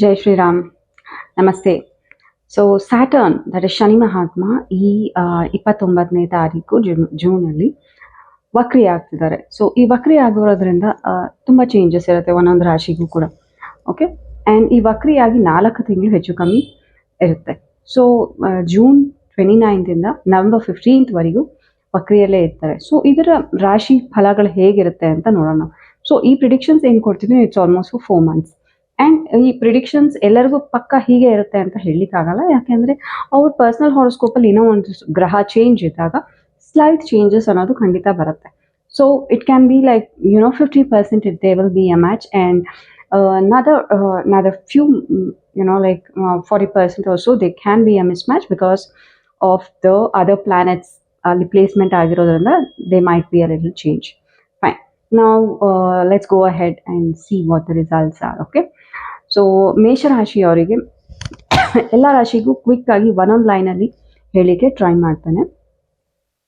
ಜೈ ಶ್ರೀರಾಮ್ ನಮಸ್ತೆ so Saturn that is Shani Mahatma ಈ ಇಪ್ಪತ್ತೊಂಬತ್ತನೇ ತಾರೀಕು ಜೂನ್, ಜೂನಲ್ಲಿ ವಕ್ರಿ ಆಗ್ತಿದ್ದಾರೆ ಸೊ ಈ ವಕ್ರಿ ಆಗಿರೋದ್ರಿಂದ ತುಂಬ ಚೇಂಜಸ್ ಇರುತ್ತೆ, ಒಂದೊಂದು ರಾಶಿಗೂ ಕೂಡ. ಓಕೆ ಆ್ಯಂಡ್ ಈ ವಕ್ರಿಯಾಗಿ ನಾಲ್ಕು ತಿಂಗಳು ಹೆಚ್ಚು ಕಮ್ಮಿ ಇರುತ್ತೆ. ಸೊ ಜೂನ್ ಟ್ವೆಂಟಿ ನೈನ್ತಿಂದ ನವೆಂಬರ್ ಫಿಫ್ಟೀನ್ತ್ವರೆಗೂ ವಕ್ರಿಯಲ್ಲೇ ಇರ್ತಾರೆ. ಸೊ ಇದರ ರಾಶಿ ಫಲಗಳು ಹೇಗಿರುತ್ತೆ ಅಂತ ನೋಡೋಣ. ಸೊ ಈ ಪ್ರಿಡಿಕ್ಷನ್ಸ್ ಏನು ಕೊಡ್ತೀನಿ it's almost four months and ಈ ಪ್ರಿಡಿಕ್ಷನ್ಸ್ ಎಲ್ಲರಿಗೂ ಪಕ್ಕ ಹೀಗೆ ಇರುತ್ತೆ ಅಂತ ಹೇಳಲಿಕ್ಕಾಗಲ್ಲ. ಯಾಕೆಂದರೆ ಅವ್ರ ಪರ್ಸ್ನಲ್ ಹಾರೋಸ್ಕೋಪಲ್ಲಿ ಏನೋ ಒಂದು ಸ್- ಗ್ರಹ ಚೇಂಜ್ ಇದ್ದಾಗ ಸ್ಲೈಟ್ ಚೇಂಜಸ್ ಅನ್ನೋದು ಖಂಡಿತ ಬರುತ್ತೆ. So it can be like you know fifty percent it they will be a match and another uh, another few mm, you know like uh, 40% or so they can be a mismatch because of the other planets ಅಲ್ಲಿ placement ಆಗಿರೋದ್ರಿಂದ they might be a little change fine ನಾವು let's go ahead and see what the results are okay so ಮೇಷರಾಶಿಯವರಿಗೆ ಎಲ್ಲ ರಾಶಿಗೂ quick ಆಗಿ ಒಂದೊಂದು ಲೈನಲ್ಲಿ ಹೇಳಿಕೆ try ಮಾಡ್ತಾನೆ.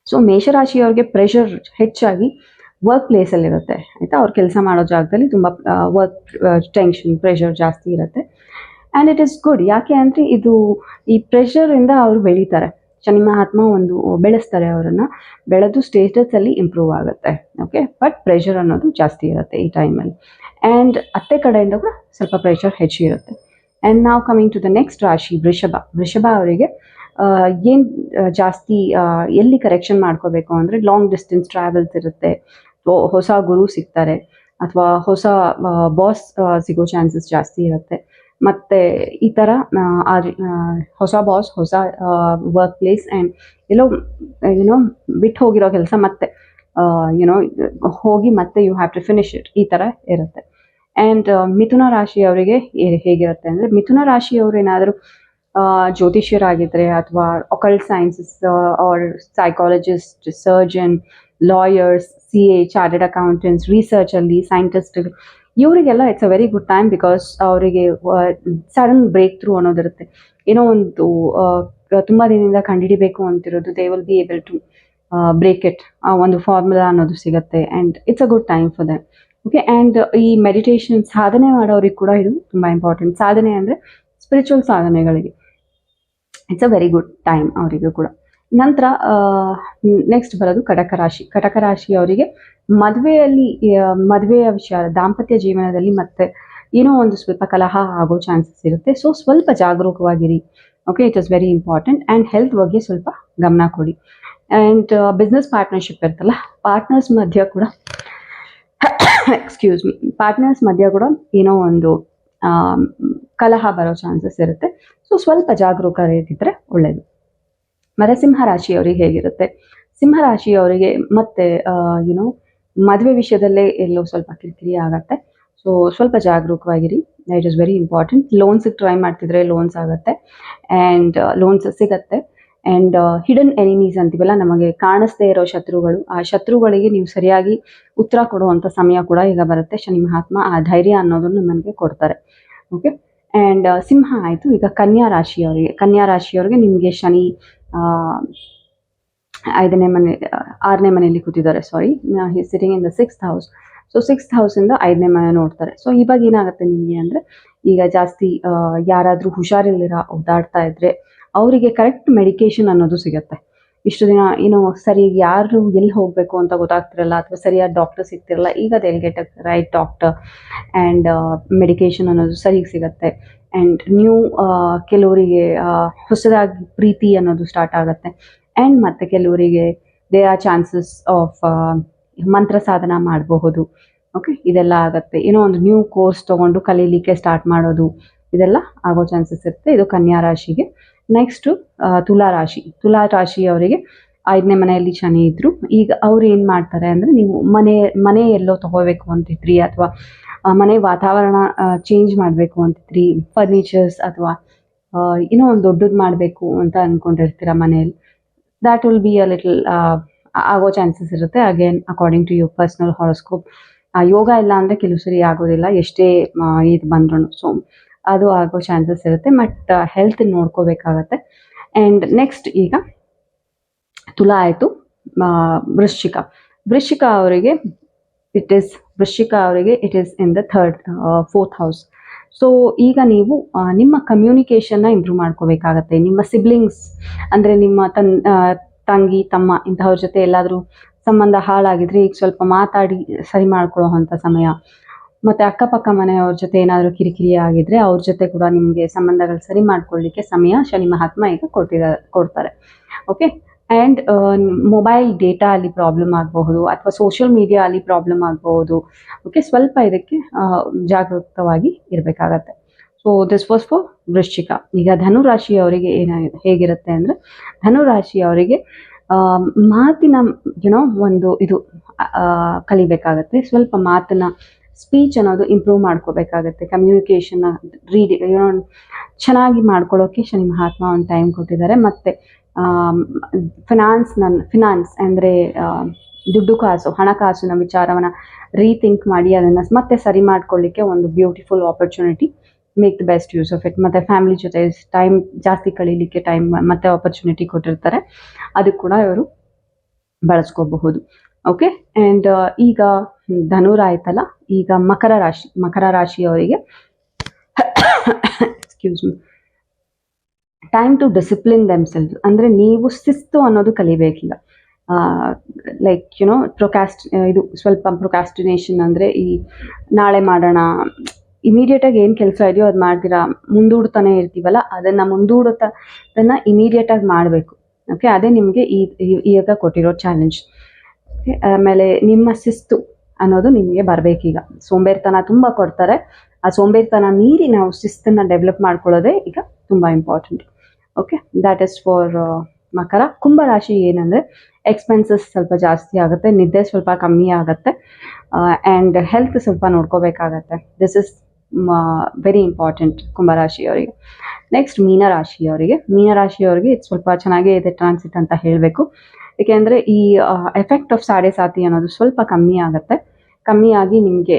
ಸೊ ಮೇಷರಾಶಿಯವ್ರಿಗೆ ಪ್ರೆಷರ್ ಹೆಚ್ಚಾಗಿ ವರ್ಕ್ ಪ್ಲೇಸಲ್ಲಿರುತ್ತೆ ಆಯಿತಾ? ಅವ್ರು ಕೆಲಸ ಮಾಡೋ ಜಾಗದಲ್ಲಿ ತುಂಬ ವರ್ಕ್ ಟೆನ್ಷನ್ ಪ್ರೆಷರ್ ಜಾಸ್ತಿ ಇರುತ್ತೆ. ಆ್ಯಂಡ್ ಇಟ್ ಇಸ್ ಗುಡ್ ಯಾಕೆ ಅಂದರೆ ಇದು ಈ ಪ್ರೆಷರಿಂದ ಅವರು ಬೆಳೀತಾರೆ. ಶನಿ ಮಹಾತ್ಮ ಒಂದು ಬೆಳೆಸ್ತಾರೆ ಅವರನ್ನು. ಬೆಳೆದು ಸ್ಟೇಟಸಲ್ಲಿ ಇಂಪ್ರೂವ್ ಆಗುತ್ತೆ. ಓಕೆ ಬಟ್ ಪ್ರೆಷರ್ ಅನ್ನೋದು ಜಾಸ್ತಿ ಇರುತ್ತೆ ಈ ಟೈಮಲ್ಲಿ ಆ್ಯಂಡ್ ಅತ್ತೆ ಕಡೆಯಿಂದ ಕೂಡ ಸ್ವಲ್ಪ ಪ್ರೆಷರ್ ಹೆಚ್ಚಿರುತ್ತೆ ಆ್ಯಂಡ್ ನಾವು ಕಮಿಂಗ್ ಟು ದ ನೆಕ್ಸ್ಟ್ ರಾಶಿ, ವೃಷಭ. ವೃಷಭ ಅವರಿಗೆ ಏನು ಜಾಸ್ತಿ ಎಲ್ಲಿ ಕರೆಕ್ಷನ್ ಮಾಡ್ಕೋಬೇಕು ಅಂದರೆ ಲಾಂಗ್ ಡಿಸ್ಟೆನ್ಸ್ ಟ್ರಾವೆಲ್ಸ್ ಇರುತ್ತೆ. ಹೊಸ ಗುರು ಸಿಗ್ತಾರೆ. ಅಥವಾ ಹೊಸ ಬಾಸ್ ಸಿಗೋ ಚಾನ್ಸಸ್ ಜಾಸ್ತಿ ಇರುತ್ತೆ. ಮತ್ತು ಈ ಥರ ಹೊಸ ಬಾಸ್ ಹೊಸ ವರ್ಕ್ ಪ್ಲೇಸ್ ಆ್ಯಂಡ್ ಎಲ್ಲೋ ಏನೋ ಬಿಟ್ಟು ಹೋಗಿರೋ ಕೆಲಸ ಮತ್ತೆ ಯುನೋ ಹೋಗಿ ಮತ್ತೆ you have to finish it ಈ ಥರ ಇರುತ್ತೆ. ಆ್ಯಂಡ್ ಮಿಥುನ ರಾಶಿಯವರಿಗೆ ಹೇಗಿರುತ್ತೆ ಅಂದರೆ ಮಿಥುನ ರಾಶಿಯವರು ಏನಾದರೂ ಜ್ಯೋತಿಷ್ಯರಾಗಿದ್ದರೆ ಅಥವಾ occult sciences or psychologist surgeon lawyers C A chartered accountants ರಿಸರ್ಚಲ್ಲಿ ಸೈಂಟಿಸ್ಟ್ಗಳು ಇವರಿಗೆಲ್ಲ it's a very good time because ಅವರಿಗೆ ಸಡನ್ ಬ್ರೇಕ್ ಥ್ರೂ ಅನ್ನೋದಿರುತ್ತೆ. ಏನೋ ಒಂದು ತುಂಬ ದಿನದಿಂದ ಕಂಡುಹಿಡಿಬೇಕು ಅಂತಿರೋದು they will be able to break it ಒಂದು ಫಾರ್ಮುಲಾ ಅನ್ನೋದು ಸಿಗುತ್ತೆ. And it's a good time for them okay and ಈ ಮೆಡಿಟೇಷನ್ ಸಾಧನೆ ಮಾಡೋರಿಗೆ ಕೂಡ ಇದು ತುಂಬ ಇಂಪಾರ್ಟೆಂಟ್ ಸಾಧನೆ ಅಂದರೆ spiritual ಸಾಧನೆಗಳಿಗೆ. It's a very good time ಅವರಿಗೂ ಕೂಡ. ನಂತರ ನೆಕ್ಸ್ಟ್ ಬರೋದು ಕಟಕ ರಾಶಿ. ಕಟಕ ರಾಶಿ ಅವರಿಗೆ ಮದುವೆಯಲ್ಲಿ ಮದುವೆಯ ವಿಚಾರ, ದಾಂಪತ್ಯ ಜೀವನದಲ್ಲಿ ಮತ್ತೆ ಏನೋ ಒಂದು ಸ್ವಲ್ಪ ಕಲಹ ಆಗೋ ಚಾನ್ಸಸ್ ಇರುತ್ತೆ. ಸೊ ಸ್ವಲ್ಪ ಜಾಗರೂಕವಾಗಿರಿ. Okay it is very important and health ಬಗ್ಗೆ ಸ್ವಲ್ಪ ಗಮನ ಕೊಡಿ. ಆ್ಯಂಡ್ ಬಿಸ್ನೆಸ್ ಪಾರ್ಟ್ನರ್ಶಿಪ್ ಇರ್ತಲ್ಲ ಪಾರ್ಟ್ನರ್ಸ್ ಮಧ್ಯ ಕೂಡ ಎಕ್ಸ್ಕ್ಯೂಸ್ ಮಿ ಪಾರ್ಟ್ನರ್ಸ್ ಮಧ್ಯ ಕೂಡ ಏನೋ ಒಂದು ಕಲಹ ಬರೋ ಚಾನ್ಸಸ್ ಇರುತ್ತೆ. ಸೊ ಸ್ವಲ್ಪ ಜಾಗರೂಕರಾಗಿದ್ದರೆ ಒಳ್ಳೆಯದು ಮತ್ತೆ ಸಿಂಹ ರಾಶಿಯವರಿಗೆ ಹೇಗಿರುತ್ತೆ? ಸಿಂಹ ರಾಶಿಯವರಿಗೆ ಮತ್ತೆ ಯುನೋ ಮದುವೆ ವಿಷಯದಲ್ಲೇ ಎಲ್ಲೋ ಸ್ವಲ್ಪ ಕಿರಿಕಿರಿ ಆಗುತ್ತೆ. ಸೊ ಸ್ವಲ್ಪ ಜಾಗರೂಕವಾಗಿರಿ. ಇಟ್ ಇಸ್ ವೆರಿ ಇಂಪಾರ್ಟೆಂಟ್ ಲೋನ್ಸಿಗೆ ಟ್ರೈ ಮಾಡ್ತಿದ್ರೆ ಲೋನ್ಸ್ ಆಗುತ್ತೆ. ಆ್ಯಂಡ್ ಲೋನ್ಸ್ ಸಿಗತ್ತೆ. ಆ್ಯಂಡ್ ಹಿಡನ್ ಎನಿಮೀಸ್ ಅಂತೀವಲ್ಲ, ನಮಗೆ ಕಾಣಿಸ್ದೇ ಇರೋ ಶತ್ರುಗಳು, ಆ ಶತ್ರುಗಳಿಗೆ ನೀವು ಸರಿಯಾಗಿ ಉತ್ತರ ಕೊಡುವಂಥ ಸಮಯ ಕೂಡ ಈಗ ಬರುತ್ತೆ. ಶನಿ ಮಹಾತ್ಮ, ಆ ಧೈರ್ಯ ಅನ್ನೋದನ್ನು ನಮಗೆ ಕೊಡ್ತಾರೆ. ಓಕೆ ಆ್ಯಂಡ್ ಸಿಂಹ ಆಯಿತು. ಈಗ ಕನ್ಯಾ ರಾಶಿಯವರಿಗೆ ಕನ್ಯಾ ರಾಶಿಯವರಿಗೆ ನಿಮಗೆ ಶನಿ ಐದನೇ ಮನೆ, ಆರನೇ ಮನೆಯಲ್ಲಿ ಕೂತಿದ್ದಾರೆ. Sorry sitting in the sixth house so sixth ಹೌಸಿಂದ ಐದನೇ ಮನೆ ನೋಡ್ತಾರೆ. ಸೊ ಇವಾಗ ಏನಾಗುತ್ತೆ ನಿಮಗೆ ಅಂದರೆ, ಈಗ ಜಾಸ್ತಿ ಯಾರಾದರೂ ಹುಷಾರಿಲ್ಲಿರ ಒದ್ದಾಡ್ತಾ ಇದ್ರೆ ಅವರಿಗೆ ಕರೆಕ್ಟ್ ಮೆಡಿಕೇಶನ್ ಅನ್ನೋದು ಸಿಗುತ್ತೆ. ಇಷ್ಟು ದಿನ ಏನೋ ಸರಿ ಯಾರು ಎಲ್ಲಿ ಹೋಗಬೇಕು ಅಂತ ಗೊತ್ತಾಗ್ತಿರಲ್ಲ ಅಥವಾ ಸರಿಯಾದ ಡಾಕ್ಟರ್ ಸಿಗ್ತಿರಲ್ಲ, ಈಗ they'll get a right doctor and medication ಅನ್ನೋದು ಸರಿಗೆ ಸಿಗುತ್ತೆ. ಆ್ಯಂಡ್ ನ್ಯೂ ಕೆಲವರಿಗೆ ಹೊಸದಾಗಿ ಪ್ರೀತಿ ಅನ್ನೋದು ಸ್ಟಾರ್ಟ್ ಆಗುತ್ತೆ. ಆ್ಯಂಡ್ ಮತ್ತು ಕೆಲವರಿಗೆ ದೇ ಆರ್ ಚಾನ್ಸಸ್ ಆಫ್ ಮಂತ್ರ ಸಾಧನ ಮಾಡಬಹುದು. ಓಕೆ ಇದೆಲ್ಲ ಆಗುತ್ತೆ. ಏನೋ ಒಂದು ನ್ಯೂ ಕೋರ್ಸ್ ತೊಗೊಂಡು ಕಲೀಲಿಕ್ಕೆ ಸ್ಟಾರ್ಟ್ ಮಾಡೋದು, ಇದೆಲ್ಲ ಆಗೋ ಚಾನ್ಸಸ್ ಇರುತ್ತೆ. ಇದು ಕನ್ಯಾ ರಾಶಿಗೆ. ನೆಕ್ಸ್ಟು ತುಲಾ ರಾಶಿ. ತುಲಾ ರಾಶಿಯವರಿಗೆ ಐದನೇ ಮನೆಯಲ್ಲಿ ಶನಿ ಇದ್ದರು ಈಗ ಅವ್ರು ಏನು ಮಾಡ್ತಾರೆ ಅಂದರೆ ನೀವು ಮನೆ ಮನೆ ಎಲ್ಲೋ ತಗೋಬೇಕು ಅಂತಿದ್ರಿ ಅಥವಾ ಮನೆ ವಾತಾವರಣ ಚೇಂಜ್ ಮಾಡಬೇಕು ಅಂತಿದ್ರಿ ಫರ್ನಿಚರ್ಸ್ ಅಥವಾ ಏನೋ ಒಂದು ದೊಡ್ಡದು ಮಾಡಬೇಕು ಅಂತ ಅಂದ್ಕೊಂಡಿರ್ತೀರ ಮನೆಯಲ್ಲಿ? That will be a little ಆಗೋ ಚಾನ್ಸಸ್ ಇರುತ್ತೆ. Again according to your personal horoscope ಯೋಗ ಇಲ್ಲ ಅಂದರೆ ಕೆಲವು ಸರಿ ಆಗೋದಿಲ್ಲ. ಎಷ್ಟೇ ಇದು ಬಂದ್ರು ಸೊ ಅದು ಆಗೋ ಚಾನ್ಸಸ್ ಇರುತ್ತೆ ಬಟ್ ಹೆಲ್ತ್ ನೋಡ್ಕೋಬೇಕಾಗತ್ತೆ. ಆ್ಯಂಡ್ ನೆಕ್ಸ್ಟ್ ಈಗ ತುಲಾ ಆಯಿತು ವೃಶ್ಚಿಕ. ವೃಶ್ಚಿಕ ಅವರಿಗೆ ಇಟ್ ಈಸ್ ವೃಶ್ಚಿಕ ಅವರಿಗೆ it is in the third fourth house so ಈಗ ನೀವು ನಿಮ್ಮ ಕಮ್ಯುನಿಕೇಷನ್ನ ಇಂಪ್ರೂವ್ ಮಾಡ್ಕೋಬೇಕಾಗತ್ತೆ. ನಿಮ್ಮ ಸಿಬ್ಲಿಂಗ್ಸ್ ಅಂದರೆ ನಿಮ್ಮ ತನ್ ತಂಗಿ, ತಮ್ಮ ಇಂತಹವ್ರ ಜೊತೆ ಎಲ್ಲಾದರೂ ಸಂಬಂಧ ಹಾಳಾಗಿದ್ರೆ ಈಗ ಸ್ವಲ್ಪ ಮಾತಾಡಿ ಸರಿ ಮಾಡ್ಕೊಳ್ಳೋ ಅಂಥ ಸಮಯ. ಮತ್ತು ಅಕ್ಕಪಕ್ಕ ಮನೆಯವ್ರ ಜೊತೆ ಏನಾದರೂ ಕಿರಿಕಿರಿ ಆಗಿದ್ರೆ ಅವ್ರ ಜೊತೆ ಕೂಡ ನಿಮಗೆ ಸಂಬಂಧಗಳು ಸರಿ ಮಾಡ್ಕೊಳ್ಳಿಕ್ಕೆ ಸಮಯ ಶನಿ ಮಹಾತ್ಮ ಈಗ ಕೊಟ್ಟಿದ್ದಾರೆ ಕೊಡ್ತಾರೆ. ಓಕೆ ಆ್ಯಂಡ್ ಮೊಬೈಲ್ ಡೇಟಾ ಅಲ್ಲಿ ಪ್ರಾಬ್ಲಮ್ ಆಗಬಹುದು ಅಥವಾ ಸೋಷಿಯಲ್ ಮೀಡಿಯಾ ಅಲ್ಲಿ ಪ್ರಾಬ್ಲಮ್ ಆಗಬಹುದು. ಓಕೆ ಸ್ವಲ್ಪ ಇದಕ್ಕೆ ಜಾಗೃತವಾಗಿ ಇರಬೇಕಾಗತ್ತೆ. ಸೊ ದಿಸ್ ವಾಸ್ ಫಾರ್ ವೃಶ್ಚಿಕ. ಈಗ ಧನು ರಾಶಿಯವರಿಗೆ ಏನ, ಹೇಗಿರುತ್ತೆ ಅಂದರೆ ಧನು ರಾಶಿಯವರಿಗೆ ಮಾತಿನ ಏನೋ ಒಂದು ಇದು ಕಲಿಬೇಕಾಗತ್ತೆ. ಸ್ವಲ್ಪ ಮಾತನ್ನ ಸ್ಪೀಚ್ ಅನ್ನೋದು ಇಂಪ್ರೂವ್ ಮಾಡ್ಕೋಬೇಕಾಗತ್ತೆ. ಕಮ್ಯುನಿಕೇಷನ್ ರೀಡಿ ಏನೋ ಚೆನ್ನಾಗಿ ಮಾಡ್ಕೊಳ್ಳೋಕೆ ಶನಿ ಮಹಾತ್ಮ ಒಂದು ಟೈಮ್ ಕೊಟ್ಟಿದ್ದಾರೆ. ಮತ್ತು ಫಿನಾನ್ಸ್ ನನ್ನ ಫಿನಾನ್ಸ್ ಅಂದರೆ ದುಡ್ಡು ಕಾಸು, ಹಣಕಾಸಿನ ವಿಚಾರವನ್ನು ರೀಥಿಂಕ್ ಮಾಡಿ ಅದನ್ನು ಮತ್ತೆ ಸರಿ ಮಾಡ್ಕೊಳ್ಳಿಕ್ಕೆ ಒಂದು beautiful opportunity make the best use of it ಮತ್ತು ಫ್ಯಾಮಿಲಿ ಜೊತೆ ಟೈಮ್ ಜಾಸ್ತಿ ಕಳೀಲಿಕ್ಕೆ ಟೈಮ್ ಮತ್ತೆ ಆಪರ್ಚುನಿಟಿ ಕೊಟ್ಟಿರ್ತಾರೆ. ಅದಕ್ಕೆ ಕೂಡ ಇವರು ಬಳಸ್ಕೋಬಹುದು. ಓಕೆ ಆ್ಯಂಡ್ ಈಗ ಧನುರ ಆಯ್ತಲ್ಲ? ಈಗ ಮಕರ ರಾಶಿ, ಮಕರ ರಾಶಿಯವರಿಗೆ excuse me time to discipline themselves ಅಂದರೆ ನೀವು ಶಿಸ್ತು ಅನ್ನೋದು ಕಲಿಬೇಕಿಲ್ಲ. ಲೈಕ್ ಯುನೋ ಪ್ರೊಕ್ಯಾಸ್ಟ್ ಇದು ಸ್ವಲ್ಪ ಪ್ರೊಕ್ಯಾಸ್ಟಿನೇಷನ್ ಅಂದರೆ ಈ ನಾಳೆ ಮಾಡೋಣ. ಇಮಿಡಿಯೇಟಾಗಿ ಏನು ಕೆಲಸ ಇದೆಯೋ ಅದು ಮಾಡ್ತೀರಾ? ಮುಂದೂಡ್ತಾನೆ ಇರ್ತೀವಲ್ಲ? ಅದನ್ನು ಮುಂದೂಡುತ್ತದನ್ನು ಇಮಿಡಿಯೇಟಾಗಿ ಮಾಡಬೇಕು. ಓಕೆ ಅದೇ ನಿಮಗೆ ಈ ಈಗ ಕೊಟ್ಟಿರೋ ಚಾಲೆಂಜ್ ಆಮೇಲೆ ನಿಮ್ಮ ಶಿಸ್ತು ಅನ್ನೋದು ನಿಮಗೆ ಬರಬೇಕೀಗ. ಸೋಂಬೇರಿತನ ತುಂಬ ಕೊಡ್ತಾರೆ. ಆ ಸೋಂಬೇರಿತನ ಮೀರಿ ನಾವು ಶಿಸ್ತನ್ನು ಡೆವಲಪ್ ಮಾಡ್ಕೊಳ್ಳೋದೇ ಈಗ ತುಂಬ important okay that is for ಮಕರ. ಕುಂಭರಾಶಿ ಏನಂದರೆ ಎಕ್ಸ್ಪೆನ್ಸಸ್ ಸ್ವಲ್ಪ ಜಾಸ್ತಿ ಆಗುತ್ತೆ, ನಿದ್ದೆ ಸ್ವಲ್ಪ ಕಮ್ಮಿ ಆಗುತ್ತೆ ಆ್ಯಂಡ್ ಹೆಲ್ತ್ ಸ್ವಲ್ಪ ನೋಡ್ಕೋಬೇಕಾಗತ್ತೆ. ದಿಸ್ ಇಸ್ ವೆರಿ ಇಂಪಾರ್ಟೆಂಟ್ ಕುಂಭರಾಶಿಯವರಿಗೆ. ನೆಕ್ಸ್ಟ್ ಮೀನರಾಶಿಯವರಿಗೆ. ಮೀನರಾಶಿಯವರಿಗೆ ಇದು ಸ್ವಲ್ಪ ಚೆನ್ನಾಗೇ ಇದೆ ಟ್ರಾನ್ಸಿಟ್ ಅಂತ ಹೇಳಬೇಕು. ಏಕೆಂದರೆ ಈ ಎಫೆಕ್ಟ್ ಆಫ್ ಸಾಡೆ ಸಾತಿ ಅನ್ನೋದು ಸ್ವಲ್ಪ ಕಮ್ಮಿ ಆಗುತ್ತೆ. ಕಮ್ಮಿ ಆಗಿ ನಿಮಗೆ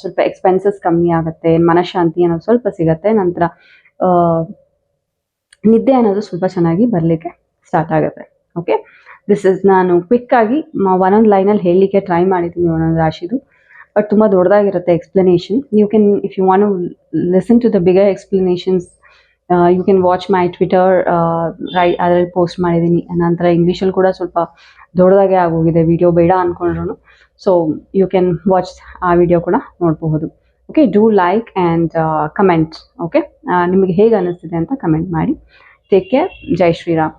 ಸ್ವಲ್ಪ ಎಕ್ಸ್ಪೆನ್ಸಸ್ ಕಮ್ಮಿ ಆಗುತ್ತೆ, ಮನಃಶಾಂತಿ ಅನ್ನೋದು ಸ್ವಲ್ಪ ಸಿಗುತ್ತೆ. ನಂತರ ನಿದ್ದೆ ಅನ್ನೋದು ಸ್ವಲ್ಪ ಚೆನ್ನಾಗಿ ಬರಲಿಕ್ಕೆ ಸ್ಟಾರ್ಟ್ ಆಗುತ್ತೆ. ಓಕೆ ದಿಸ್ ಇಸ್ ನಾನು ಕ್ವಿಕ್ ಆಗಿ ಒಂದೊಂದು ಲೈನಲ್ಲಿ ಹೇಳಲಿಕ್ಕೆ ಟ್ರೈ ಮಾಡಿದ್ದೀನಿ ಒಂದೊಂದು ರಾಶಿದು. ಬಟ್ ತುಂಬ ದೊಡ್ಡದಾಗಿರುತ್ತೆ explanation you can if you want listen to the bigger explanations you can watch my Twitter Rai ಅದರಲ್ಲಿ ಪೋಸ್ಟ್ ಮಾಡಿದ್ದೀನಿ ನಂತರ ಇಂಗ್ಲೀಷಲ್ಲಿ ಕೂಡ ಸ್ವಲ್ಪ ದೊಡ್ಡದಾಗೆ ಆಗೋಗಿದೆ. ವಿಡಿಯೋ ಬೇಡ ಅಂದ್ಕೊಂಡ್ರು ಸೊ ಯು ಕ್ಯಾನ್ ವಾಚ್ ಆ ವಿಡಿಯೋ ಕೂಡ ನೋಡಬಹುದು. Okay do like and comment okay ನಿಮಗೆ ಹೇಗೆ ಅನ್ನಿಸ್ತಿದೆ ಅಂತ ಕಮೆಂಟ್ ಮಾಡಿ. ಟೇಕ್ ಕೇರ್ ಜೈ ಶ್ರೀರಾಮ್.